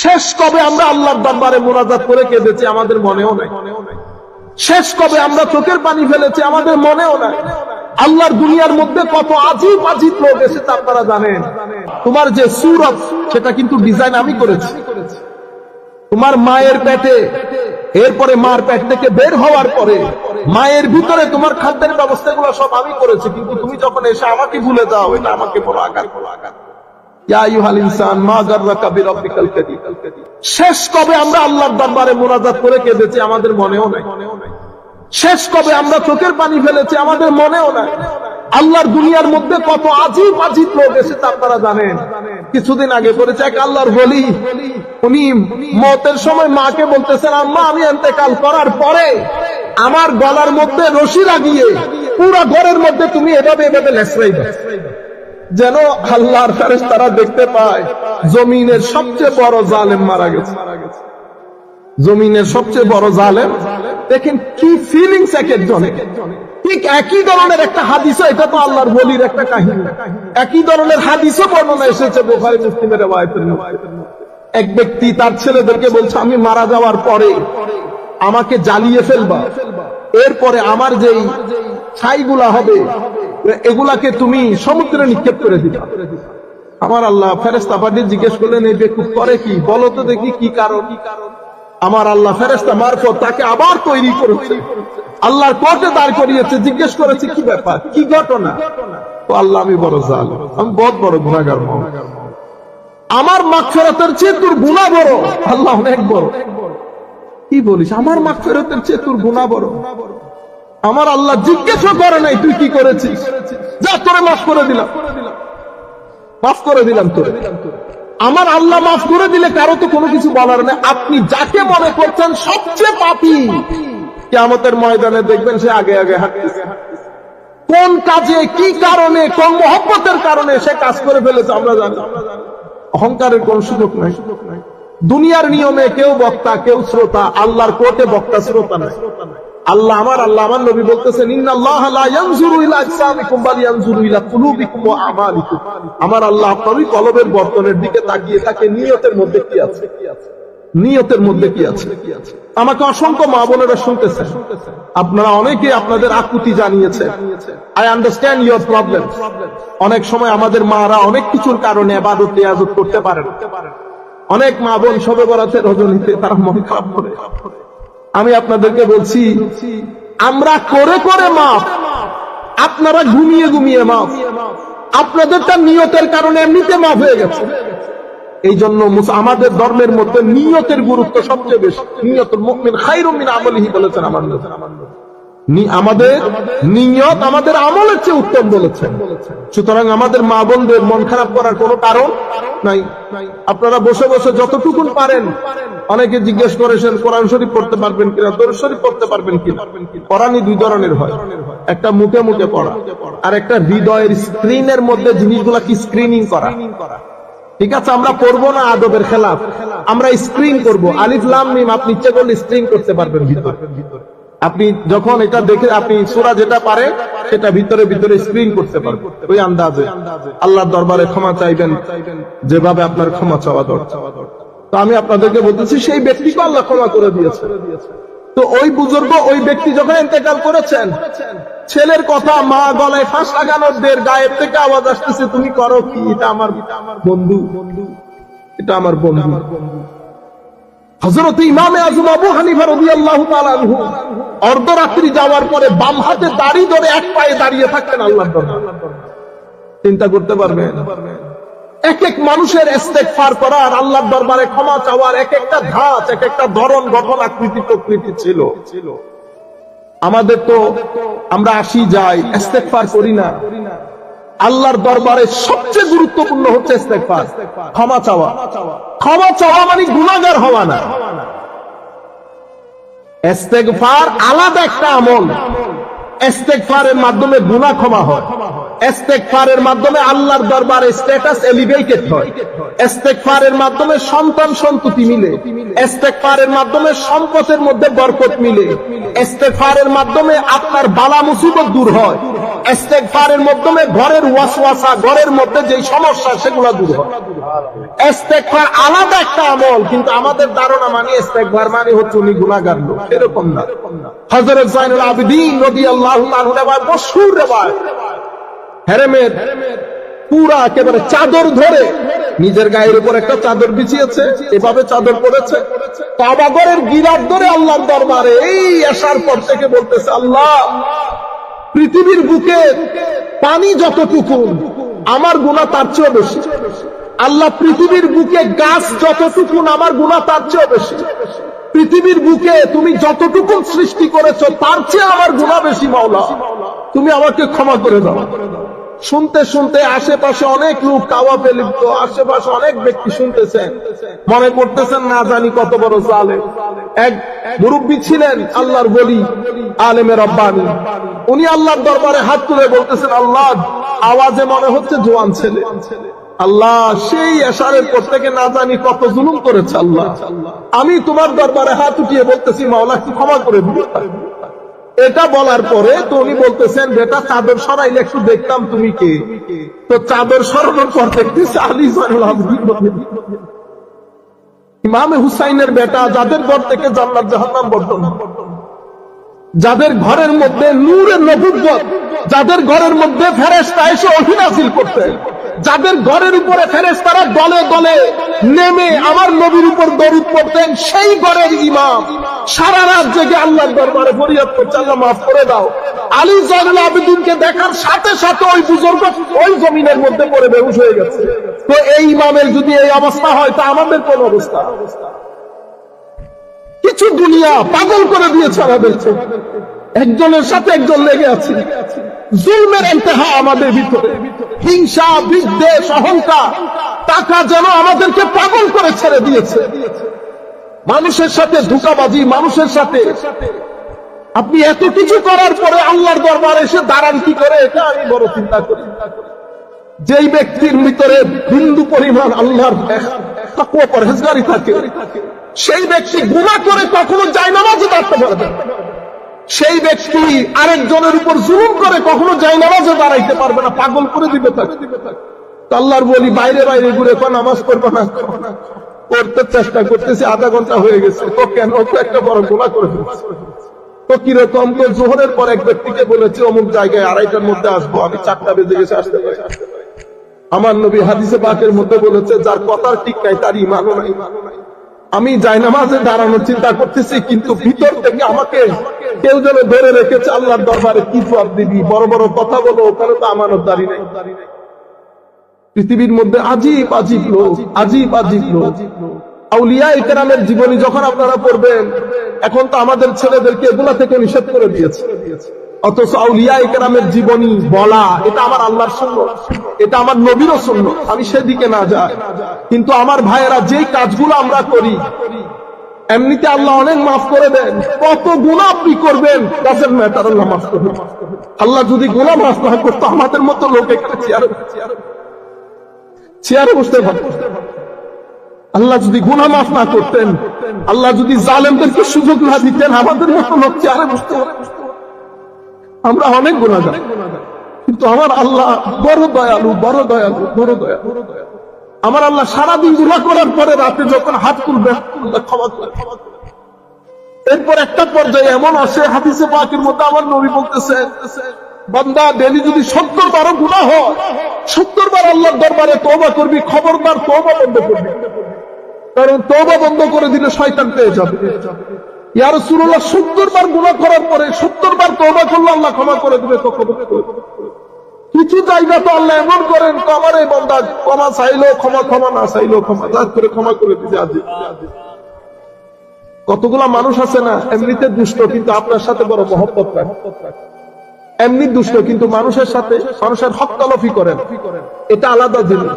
শেষ কবে আমরা আল্লাহর দরবারে মোনাজাত করে কেঁদেছি আমাদের মনেও নাই। শেষ কবে আমরা চোখের পানি ফেলেছি আমাদের মনেও নাই। আল্লাহর দুনিয়ার মধ্যে কত আজিব আজিব লোক এসেছে আপনারা জানেন। তোমার যে সুরত, সেটা কিন্তু ডিজাইন আমি করেছি। তোমার মায়ের পেটে, এরপরে মার পেট থেকে বের হওয়ার পরে, মায়ের ভিতরে তোমার খাদ্যের ব্যবস্থাগুলো সব আমি করেছি, কিন্তু তুমি যখন এসে আমাকে ভুলে যাও, এটা আমাকে বড় আঘাত বড় আঘাত। শেষ কবে আমরা আল্লাহর দরবারে মোনাজাত করে কেঁদেছি আমাদের মনেও নাই। শেষ কবে আমরা চোখের পানি ফেলেছি আমাদের মনেও নাই। আল্লাহর দুনিয়ার মধ্যে কত আজিব আজিব লোক এসেছে আপনারা জানেন। কিছুদিন আগে করেছে এক আল্লাহর বলি উনি মতের সময় মাকে বলতেছেন, আম্মা, আমি এতেকাল করার পরে আমার গলার মধ্যে রশি লাগিয়ে পুরো ঘরের মধ্যে তুমি এভাবে এভাবে লেসরাই দাও যেন আল্লাহর ফেরেস তারা দেখতে পায়, জমিনের সবচেয়ে বড় জালেম মারা গেছে। জমিনের সবচেয়ে বড় জালেম, দেখেন কি ফিলিংস এক একজনে ঠিক একই ধরনের একটা এটা তো আল্লাহর বলির একটা কাহিনী। একই ধরনের হাদিসও বর্ণনা এসেছে বোখারি মুসলিমের এক ব্যক্তি তার ছেলেদেরকে বলছে, আমি মারা যাওয়ার পরে আমাকে জ্বালিয়ে ফেলবা। এরপরে আমার যেই ছাইগুলা হবে এগুলাকে তুমি সমুদ্রে নিক্ষেপ করে দিবা। আমার আল্লাহ ফেরেস্তা পাঠিয়ে জিজ্ঞেস করলেন, এই বেকুব করে কি? বলো তো দেখি কি কারণ? আমার আল্লাহ ফেরেস্তা মারফত তাকে আবার তৈরি করেছে। আল্লাহর কোর্টে দাঁড় করিয়েছে, জিজ্ঞেস করেছে, কি ব্যাপার? কি ঘটনা? তো আল্লাহ, আমি বড় জাল আমি বহুত বড় গুণাগার মহা আমার মাগফেরাতের চেয়ে তোর গুণা বড়। আল্লাহ অনেক বড়। কি বলিস? আমার মাগফেরাতের চেয়ে তোর গুণা বড়। আমার আল্লাহ জিজ্ঞেসও করে নাই, তুই কি করেছিস? যা, তোরে মাফ করে দিলাম। মাফ করে দিলাম তোরে। আমার আল্লাহ মাফ করে দিলে কারও তো কোনো কিছু বলার নেই। আপনি যাকে মনে করছেন সবচেয়ে পাপি। কেমতের ময়দানে দেখবেন সে আগে আগে হাঁটতেছে। কোন কাজে, কি কারণে, কোন মহব্বতের কারণে সে কাজ করে ফেলেছে আমরা জানি। অহংকারের কোন সুযোগ নাই। দুনিয়ার নিয়মে কেউ বক্তা, কেউ শ্রোতা, আল্লাহর কোর্টে বক্তা, শ্রোতা নাই। আল্লাহ আমার আল্লাহ আমার নবী বলতেছেন আমার আল্লাহ আপনারই কলবের বর্তনের দিকে তাকিয়ে তাকে নিয়তের মধ্যে কি আছে? নিয়তের মধ্যে কি আছে? আমাকে অসংখ্য মা বোনেরা শুনতেছেন। আপনারা অনেকে আপনাদের আকুতি জানিয়েছেন। আই আন্ডারস্ট্যান্ড ইউর প্রবলেম অনেক সময় আমাদের মারা অনেক কিছুর কারণে আবাদত করতে পারেন অনেক মা বোন সবে বরাতের রজনীতে তারা মন খারাপ করে। আমি আপনাদেরকে বলছি, আমরা করে করে মাফ। আপনারা ঘুমিয়ে ঘুমিয়ে মাফ। তার নিয়তের কারণে এমনিতে মাফ হয়ে গেছে। এই জন্য আমাদের ধর্মের মধ্যে নিয়তের গুরুত্ব সবচেয়ে বেশি। মুমিন খাইরুমিন আমলিহি বলেছেন আমার আমাদের নিয়ত আমাদের আমলের চেয়ে উত্তম বলেছেন। সুতরাং আমাদের মা বোনদের মন খারাপ করার কোনো কারণ নাই। আপনারা বসে বসে যতটুকুন পারেন, অনেকে জিজ্ঞেস করেছেন, কোরআন শরীফ পড়তে পারবেন কিনা, দরুদ শরীফ পড়তে পারবেন কিনা? কোরআনই দুই ধরনের হয়। একটা মুখে মুখে পড়া, আর একটা হৃদয়ের স্ক্রিনের মধ্যে জিনিসগুলা কি স্ক্রিনিং করা। ঠিক আছে, আমরা পড়ব না আদবের খেলাফ, আমরা স্ক্রিন করব। আলিফ, লাম আপনি ইচ্ছে করলে স্ক্রিন করতে পারবেন ভিতরে। আপনি যখন এটা দেখে আপনি সুরা যেটা পারে, সেটা ভিতরে ভিতরে স্ক্রিন করতে পারবেন। ওই আন্দাজে। আল্লাহর দরবারে ক্ষমা চাইবেন, যেভাবে আপনার ক্ষমা চাওয়া দরকার। তো আমি আপনাদেরকে বলতেছি, সেই ব্যক্তিকে আল্লাহ ক্ষমা করে দিয়েছে। তো ওই বুজুর্গ ওই ব্যক্তি যখন ইন্তেকাল করেছেন, ছেলের কথা মা গলায় ফাঁস লাগানোর দের গায়ের থেকে আওয়াজ আসতেছে, তুমি করো কি? এটা আমার বন্ধু। এটা আমার বন্ধু। হজরত ইমামে আজম আবু হানিফা তাআলা আনহু অর্ধরাত্রি যাওয়ার পরে বাম হাতে দাড়ি ধরে এক পায়ে দাঁড়িয়ে থাকতেন দরবারে। চিন্তা করতে পারবেন? এক এক মানুষের ইস্তেগফার করার আল্লাহর দরবারে ক্ষমা চাওয়ার এক একটা ধাঁচ, এক একটা ধরন, গঠন, আকৃতি, প্রকৃতি ছিল। আমাদের তো আমরা আসি যাই, ইস্তেগফার করি না। আল্লাহর দরবারে সবচেয়ে গুরুত্বপূর্ণ হচ্ছে ক্ষমা চাওয়া। ক্ষমা চাওয়া মানে গুনাহগার হওয়া না। আলাদা একটা আমল। মাধ্যমে ক্ষমা হয়। মাধ্যমে আল্লাহর স্ট্যাটাস এলিভেটেড হয়। মাধ্যমে সন্তান সন্ততি মিলে। মাধ্যমে সম্পদের মধ্যে বরকত মিলে। ইস্তেগফারের মাধ্যমে আপনার বালা মুসিবত দূর হয়। ইস্তেগফারের মাধ্যমে ঘরের ওয়াসওয়াসা, ঘরের মধ্যে যেই সমস্যা, সেগুলো দূর হয়। ইস্তেগফার আলাদা একটা আমল, কিন্তু আমাদের ধারণা মানে ইস্তেগফার মানে হচ্ছে উনি লোক। এরকম না। হযরত জাইনুল আবেদিন রাদিয়াল্লাহু তাআলা মশহুর হেরেমের পুরা একেবারে চাদর ধরে নিজের গায়ের উপর একটা চাদর বিছিয়েছে, এভাবে চাদর পড়েছে কাবাগরের গিরাত ধরে আল্লাহর দরবারে, এই আসার পর থেকে বলতেছে, আল্লাহ পৃথিবীর বুকে পানি যতটুকু, আমার গুণা তার চেয়েও বেশি। আল্লাহ পৃথিবীর বুকে গাছ যতটুকু, আমার গুণা তার চেয়েও বেশি। পৃথিবীর বুকে তুমি যতটুকু সৃষ্টি করেছ, তার চেয়ে আমার গুণা বেশি, মাওলা। তুমি আমাকে ক্ষমা করে দাও। শুনতে শুনতে আশেপাশে অনেক লোক কাওয়াপে লিপ্ত আশেপাশে অনেক ব্যক্তি শুনতেছেন। মনে করতেছেন না জানি কত বড় জালে এক মুরব্বী ছিলেন আল্লাহর বলি আলেমের রব্বানি। উনি আল্লাহর দরবারে হাত তুলে বলতেছেন, আল্লাহ, আওয়াজে মনে হচ্ছে জোয়ান ছেলে। আল্লাহ, সেই এশারের পর থেকে না জানি কত জুলুম করেছে, আল্লাহ। আমি তোমার দরবারে হাত উঠিয়ে বলতেছি, মাওলা কি ক্ষমা করে এটা বলার পরে তো উনি বলতেছেন, বেটা, চাদর সরাইলে একটু দেখতাম তুমি কে? তো চাদর সরানোর পর দেখতেছি আলী আবদিন ইমামে হুসাইনের বেটা যাদের ঘর থেকে জান্নাত জাহান্নাম বর্তমান। যাদের ঘরের মধ্যে নূরের নবুব্বত যাদের ঘরের মধ্যে ফেরেস্তা এসে অহিনাসিল করতে। যাদের ঘরের উপরে ফেরেস্তারা দলে দলে নেমে আমার নবীর উপর দরুদ পড়তেন, সেই ঘরের ইমাম সারা রাত জেগে আল্লাহর দরবারে ফরিয়াদ করছে, আল্লাহ মাফ করে দাও। আলী জানুল আবেদিনকে দেখার সাথে সাথে ওই বুজুর্গ ওই জমিনের মধ্যে পড়ে বেহুশ হয়ে গেছে। তো এই ইমামের যদি এই অবস্থা হয়, তা আমাদের কোন অবস্থা? কিছু দুনিয়া পাগল করে দিয়েছে আমাদেরকে। একজনের সাথে একজন লেগে আছে। জুলমের ইন্তেহা আমাদের ভিতরে। হিংসা, বিদ্বেষ, অহংকার, টাকা যেন আমাদেরকে পাগল করে ছেড়ে দিয়েছে। মানুষের সাথে ধোকাবাজি, মানুষের সাথে আপনি এত কিছু করার পরে আল্লাহর দরবারে এসে দাঁড়ান কি করে? এটা আমি বড় চিন্তা করি। যেই ব্যক্তির ভিতরে বিন্দু পরিমাণ আল্লাহর তাকুয়া থাকে, সেই ব্যক্তি গুণা করে কখনো যায় নামাজে দাঁড়াতে পারবে না। সেই ব্যক্তি আরেকজনের উপর জুলুম করে কখনো যায় নামাজে দাঁড়াইতে পারবে না, পাগল করে দিবে আল্লাহর বলি, বাইরে বাইরে ঘুরে কো নামাজ পড়ব না? করতে চেষ্টা করতেছি, আধা ঘণ্টা হয়ে গেছে। তো কেন? তো একটা বড় গুণা করে। তো কীরকম? তো জোহরের পর এক ব্যক্তিকে বলেছে, অমুক জায়গায় আড়াইটার মধ্যে আসব, আমি চারটা বেজে গেছে, আসতে পারি। আমার নবী হাদিসে পাকের মধ্যে বলেছে, যার কথার ঠিক নাই, তার ইমানও নাই। আমি জায়নামাজে দাঁড়ানোর চিন্তা করতেছি, কিন্তু ভিতর থেকে আমাকে কেউ যেন ধরে রেখেছে, আল্লাহর দরবারে কি জবাব দিবি? বড় বড় কথা বলো, ওখানে তো আমানত দাঁড়ি নেই। পৃথিবীর মধ্যে আজীব আজীব লোক, আজীব আজীব লোক। জীবনী যখন আপনারা পড়বেন, এখন তো আমাদের ছেলেদেরকে এগুলা থেকে নিষেধ করে দিয়েছে। অথচ আউলিয়া ইকরামের জীবনী বলা, এটা আমার আল্লাহর শূন্য এটা আমার নবীরও শূন্য আমি সেদিকে না যাই। কিন্তু আমার ভাইয়েরা যেই কাজগুলো আমরা করি, এমনিতে আল্লাহ অনেক মাফ করে দেন। কত গুণা আপনি করবেন? আল্লাহ মাফ করবেন আল্লাহ যদি গুণা মাফ না করতো, আমাদের মতো লোক এখানে চেয়ারে চেয়ারে বসতে পারত আল্লাহ যদি গুণা মাফ না করতেন, আল্লাহ যদি জালেমদেরকে সুযোগ না দিতেন, আমাদের মতো লোক চেয়ারে বসতে আমরা অনেক গুণাগার। কিন্তু আমার আল্লাহ বড় দয়ালু বড় দয়ালু বড় দয়ালু আমার আল্লাহ সারাদিন গুণা করার পরে রাতে যখন হাত তুলবে ক্ষমা করে। এরপর একটা পর্যায়ে এমন আসে, হাদিসে পাকের মধ্যে আমার নবী বলতেছে, বান্দা ডেলি যদি সত্তর বারো গুণা হয়, সত্তর বার আল্লাহর দরবারে তওবা করবি, খবরদার তওবা বন্ধ করবি কারণ তওবা বন্ধ করে দিলে শয়তান পেয়ে যাবে ইয়া রাসূলুল্লাহ, সত্তর বার গুণা করার পরে সত্তর বার তওবা করলে আল্লাহ ক্ষমা করে দিবে তো দিবে। কিছু জায়গা তো আল্লাহ এমন করেন তো আমার বন্দা, ক্ষমা চাইলেও ক্ষমা ক্ষমা না চাইলেও ক্ষমা যার করে ক্ষমা করে দিতে আজি। কতগুলা মানুষ আছে না, এমনিতে দুষ্ট, কিন্তু আপনার সাথে বড় মহব্বত রাখে। এমনি দুষ্ট, কিন্তু মানুষের সাথে, মানুষের হক তলফি করেন। এটা আলাদা জিনিস।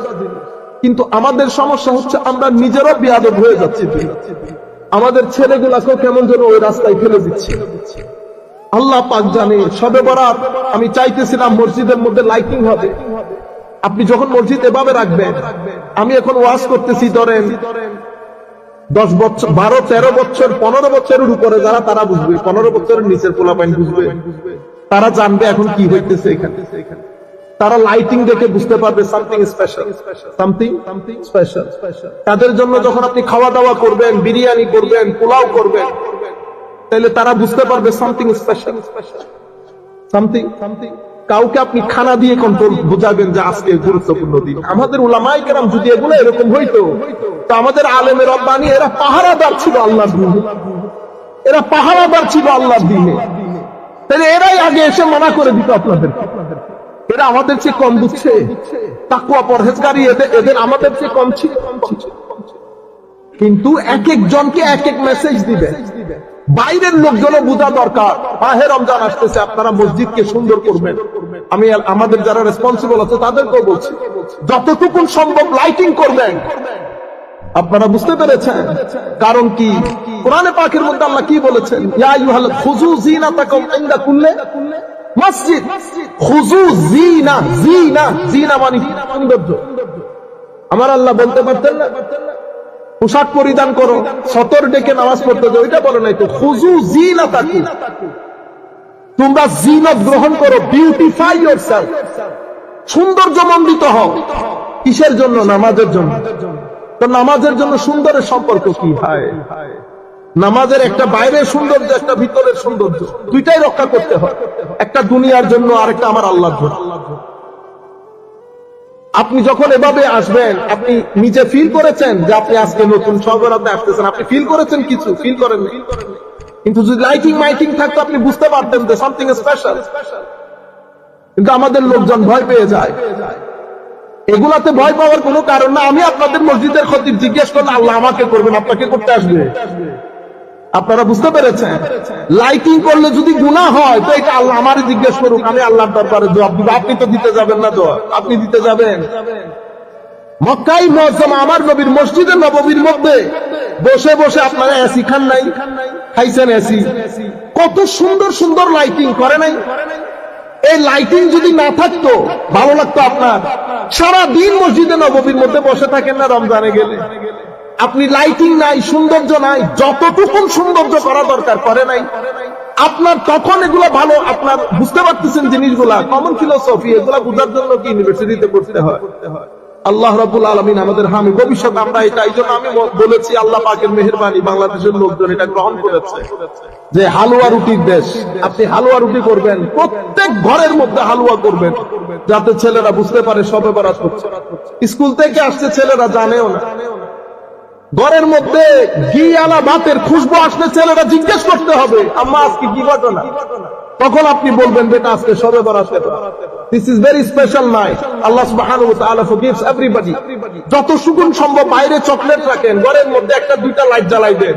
কিন্তু আমাদের সমস্যা হচ্ছে আমরা নিজেরও বিয়াদব হয়ে যাচ্ছি। আমাদের ছেলেগুলাকেও কেমন যেন ওই রাস্তায় ফেলে দিচ্ছি। আল্লাহ পাক জানে, সবে বরাত আমি চাইতেছিলাম মসজিদের মধ্যে লাইটিং হবে। আপনি যখন মসজিদ এভাবে রাখবেন, আমি এখন ওয়াজ করতেছি, ধরেন, দশ বছর, বারো, তেরো বছর, পনেরো বছরের উপরে যারা, তারা বুঝবে, পনেরো বছরের নিচের পোলাপাইন বুঝবে। তারা জানবে এখন কি হইতেছে এখানে। তারা লাইটিং দেখে বুঝতে পারবে সামথিং স্পেশাল সামথিং স্পেশাল তাদের জন্য যখন আপনি খাওয়া দাওয়া করবেন, বিরিয়ানি করবেন, পোলাও করবেন তাহলে তারা বুঝতে পারবে সামথিং স্পেশাল সামথিং সামথিং কাউকে আপনি খানা দিয়ে কন্ট্রোল বুঝাবেন যে আজকে গুরুত্বপূর্ণ দিন। আমাদের উলামাই কেরাম যদি এগুলো এরকম হইতো, তো আমাদের আলেমের রব্বানি, এরা পাহারাদার ছিল আল্লাহর দিনে। এরা পাহারাদার ছিল আল্লাহর দিনে। তাহলে এরাই আগে এসে মানা করে দিত আপনাদের এরা আমাদের চেয়ে কম দিচ্ছে তাকুয়া পরহেজগারি এদের এদের আমাদের চেয়ে কম ছিল। কিন্তু এক এক জনকে এক এক মেসেজ দিবে। বাইরের লোকজনও বোঝা দরকার। মাহে রমজান আসতেছে, আপনারা মসজিদকে সুন্দর করবেন। আমি আমাদের যারা রেসপন্সিবল আছে, তাদেরকেও বলছি যতটুকু সম্ভব লাইটিং করবেন। আপনারা বুঝতে পেরেছেন? কারণ কি? কোরআনে পাখির মধ্যে আল্লাহ কি বলেছেন? ইয়া আইয়ুহাল খুযু যিনাতাকুম ইনদা কুল্লি মসজিদ। খুযু যিনা যিনা যিনা মানে সৌন্দর্য। আমার আল্লাহ বলতে পারতেন না? পোশাক পরিধান করো, সতর ডেকে নামাজ পড়তে যাও, এটা বলে নাই তো। খুজু জিনা তাকু তোমরা জিনত গ্রহণ করো বিউটিফাই ইয়োর সৌন্দর্য মণ্ডিত হও। কিসের জন্য? নামাজের জন্য। তো নামাজের জন্য সুন্দরের সম্পর্ক কি হয়? নামাজের একটা বাইরের সৌন্দর্য, একটা ভিতরের সৌন্দর্য। দুইটাই রক্ষা করতে হয়। একটা দুনিয়ার জন্য আর একটা আমার আল্লাহর জন্য। আপনি যখন এভাবে আসবেন, আপনি নিজে ফিল করেছেন যে আপনি আজকে নতুন সরবরাহে আসতেছেন? আপনি ফিল করেছেন কিছু? ফিল করেন কিন্তু যদি লাইটিং মাইটিং থাকতো, আপনি বুঝতে পারতেন যে সামথিং স্পেশাল কিন্তু আমাদের লোকজন ভয় পেয়ে যায়। এগুলাতে ভয় পাওয়ার কোনো কারণ না। আমি আপনাদের মসজিদের ক্ষতি জিজ্ঞেস করলে আল্লাহ আমাকে করবেন, আপনাকে করতে আসবে? আপনারা বুঝতে পেরেছেন? লাইটিং করলে যদি গুণা হয়, তো এটা আল্লাহ আমারই জিজ্ঞেস করুক, আমি আল্লাহর দরবারে জবাব দিব। আপনি তো দিতে যাবেন না তো। আপনি দিতে যাবেন। মক্কাই মজমা আমার নবীর মসজিদের নববীর মধ্যে বসে বসে আপনারা এসি খান নাই, খাইছেন এসি কত সুন্দর সুন্দর লাইটিং করে নাই। এই লাইটিং যদি না থাকতো, ভালো লাগতো আপনার। সারা দিন মসজিদে, নববীর মধ্যে বসে থাকেন না রমজানে গেলে। আপনি লাইটিং নাই, সৌন্দর্য নাই, যতটুকুন সৌন্দর্য করা দরকার, করে নাই। আপনার তখন এগুলো ভালো, আপনার বুঝতে পারতেছেন জিনিসগুলা। কমন ফিলোসফি এগুলা বোঝার জন্য কি ইউনিভার্সিটিতে পড়তে হয়? আল্লাহ রাবুল আলমিন আমাদের হামি ভবিষ্যৎ, আমরা এটা, এই জন্য আমি বলেছি, আল্লাহ পাকের মেহরবানি বাংলাদেশের লোকজন এটা গ্রহণ করেছে। যে হালুয়া রুটির দেশ, আপনি হালুয়া রুটি করবেন, প্রত্যেক ঘরের মধ্যে হালুয়া করবেন, যাতে ছেলেরা বুঝতে পারে সবে বরাত হচ্ছে। স্কুল থেকে আসছে ছেলেরা, জানেও না। ঘরের মধ্যে ঘি আলা ভাতের খুশবু আসলে ছেলেরা জিজ্ঞেস করতে হবে, আম্মা, আজকে কি ঘটনা? তখন আপনি বলবেন, বেটা, আজকে সবে বরাতে this is very special night আল্লাহ সুবহানাহু ওয়া তাআলা ফরগিভস এভরিবডি যত সুগুণ সম্ভব বাইরে চকলেট রাখেন, ঘরের মধ্যে একটা, দুইটা লাইট জ্বালাই দেন।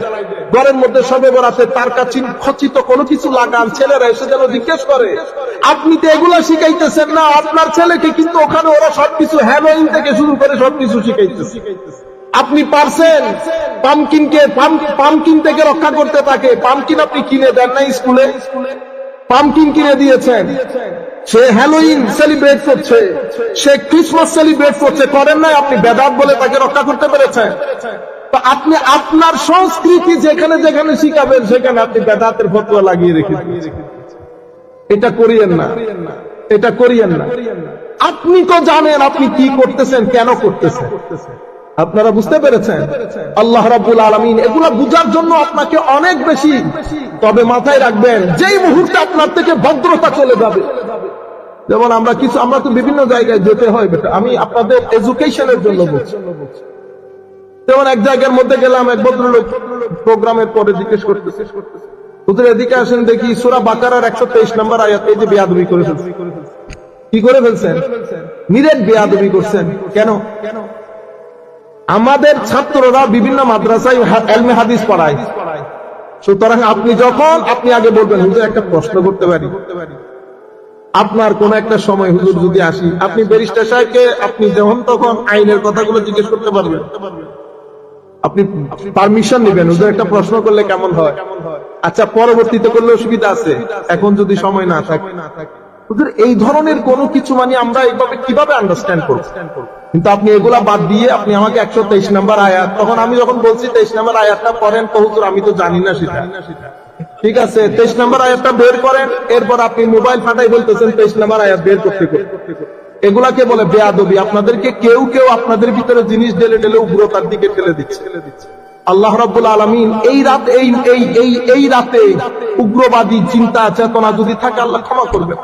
ঘরের মধ্যে সবে বরাতে তার কাছে খচিত কোনো কিছু লাগান, ছেলেরা এসে যেন জিজ্ঞেস করে, আপনি তো এগুলা শিখাইতেছেন না, আপনার ছেলেকে কিন্তু ওখানে ওরা সবকিছু হ্যালোইন থেকে শুরু করে সবকিছু শিখাইতেছে। আপনি পারছেন। পামকিনকে পামকিন থেকে রক্ষা করতে তাকে। পামকিন আপনি কিনে দেন না স্কুলে। পামকিন কিনে দিয়েছেন। সে হ্যালোইন সেলিব্রেট করছে। সে ক্রিসমাস সেলিব্রেট করছে। করেন নাই আপনি। বেদাত বলে তাকে রক্ষা করতে পেরেছেন। আপনি আপনার সংস্কৃতি যেখানে যেখানে শিখাবেন, সেখানে আপনি বেদাতের ফতুয়া লাগিয়ে রেখে এটা করিয়েন না। এটা করিয়েন না। আপনি তো জানেন আপনি কি করতেছেন, কেন করতেছেন। আপনারা বুঝতে পেরেছেন? আল্লাহ রাবুল আলমিন এগুলা বুঝার জন্য আপনাকে অনেক বেশি। তবে মাথায় রাখবেন, যেই মুহূর্তে আপনার থেকে ভদ্রতা চলে যাবে। যেমন আমরা কিছু, আমরা তো বিভিন্ন জায়গায় যেতে হয় বেটা আমি আপনাদের এডুকেশনের জন্য বলছি। যেমন এক জায়গার মধ্যে গেলাম, এক ভদ্রলোক প্রোগ্রামের পরে জিজ্ঞেস করতেছে। হুজুর, এদিকে আসেন দেখি সুরা বাকারার একশো তেইশ নম্বর আয়াত যে বেয়াদবি করে কি করে ফেলছেন? নিরেট বেয়াদবি করছেন। কেন কেন? আমাদের ছাত্ররা বিভিন্ন মাদ্রাসায় হাদিস পড়ায়। সুতরাং আপনি যখন, আপনি আগে বলবেন, হুজুর, একটা প্রশ্ন করতে পারি। আপনার কোন একটা সময়, হুজুর, যদি আসি, আপনি ব্যারিস্টার সাহেবকে, আপনি যখন তখন আইনের কথাগুলো জিজ্ঞেস করতে পারবেন। আপনি পারমিশন নেবেন। হুজুর, একটা প্রশ্ন করলে কেমন হয়? আচ্ছা পরবর্তীতে করলে অসুবিধা আছে। এখন যদি সময় না থাকে না থাকে। এই ধরনের কোনো কিছু মানে আমরা এইভাবে কীভাবে আন্ডারস্ট্যান্ড করব? কিন্তু আপনি এগুলা বাদ দিয়ে আপনি আমাকে একশো তেইশ নাম্বার আয়াত, তখন আমি যখন বলছি তেইশ নাম্বার আয়াতটা পড়েন, তো হুজুর, আমি তো জানি না সেটা। ঠিক আছে, তেইশ নম্বর আয়াতটা বের করেন, এরপর আপনি মোবাইল ফাটাই বলতেছেন তেইশ নম্বর আয়াত বের করতে করতে। এগুলাকে বলে বেয়াদবি, আপনাদেরকে কেউ কেউ আপনাদের ভিতরে জিনিস ঢেলে ঢেলে উগ্রতার দিকে ঠেলে দিচ্ছে। আল্লাহ রব্বুল আলমিন এই রাত, এই এই এই রাতে উগ্রবাদী চিন্তা, চেতনা যদি থাকে, আল্লাহ ক্ষমা করবে